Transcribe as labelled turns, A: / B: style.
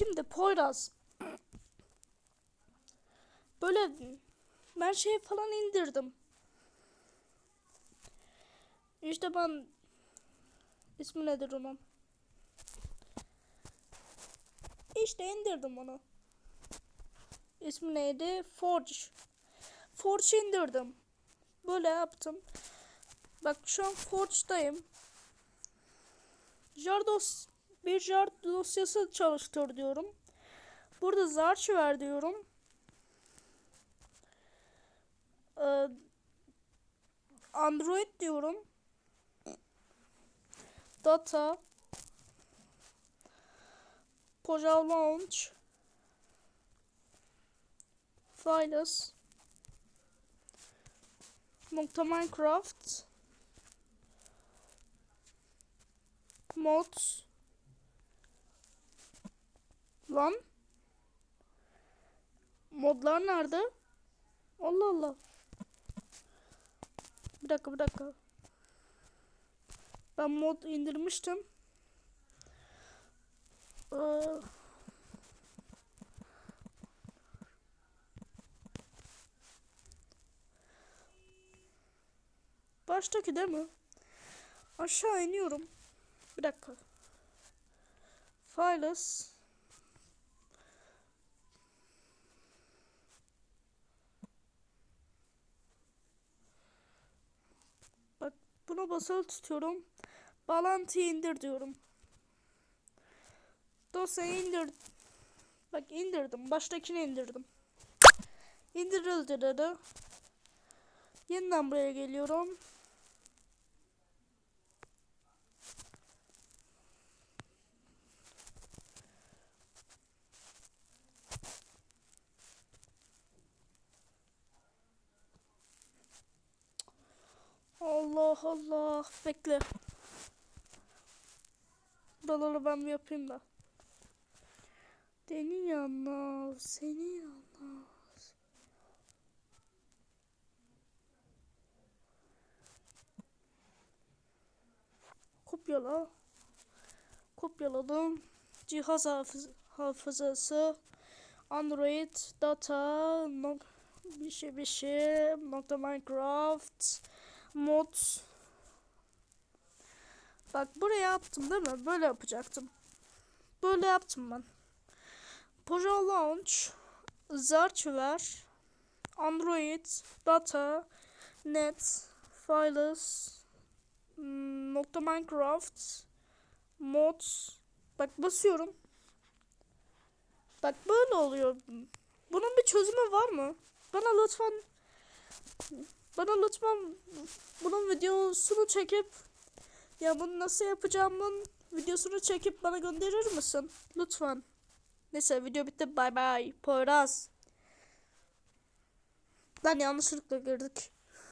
A: Şimdi Poyraz. Böyle ben şey falan indirdim. İşte ben ismi nedir onun? İşte indirdim onu. İsmi neydi? Forge. Forge indirdim. Böyle yaptım. Bak şu an Forge'dayım. Jar dos bir jar dosyası çalıştır diyorum. Burada zarç ver diyorum. Ee, Android diyorum. Data Poja Launch Files nokta Minecraft mods lan modlar nerede? Allah Allah. Bir dakika bir dakika. Ben mod indirmiştim. Ee, baştaki değil mi? Aşağı iniyorum. Bir dakika. Files. Buna basılı tutuyorum. Bağlantıyı indir diyorum. Dosyayı indir. Bak indirdim. Baştakini indirdim. İndirildi dedi. Yeniden buraya geliyorum. Allah Allah. Bekle. Buraları ben bir yapayım da. Deni yanlar, seni yanlar. Kopyala. Kopyaladım. Cihaz hafız hafızası. Android data nok bir şey bir şey nokta Minecraft mod Bak buraya yaptım değil mi? Böyle yapacaktım. Böyle yaptım ben. Poja Launch Zarchver Android Data Net Files hmm, nokta Minecraft Mods Bak basıyorum. Bak böyle oluyor. Bunun bir çözümü var mı? Bana lütfen bana lütfen bunun videosunu çekip ya bunu nasıl yapacağımın videosunu çekip bana gönderir misin? Lütfen. Neyse video bitti. Bay bay. Poyraz. Lan yanlışlıkla girdik.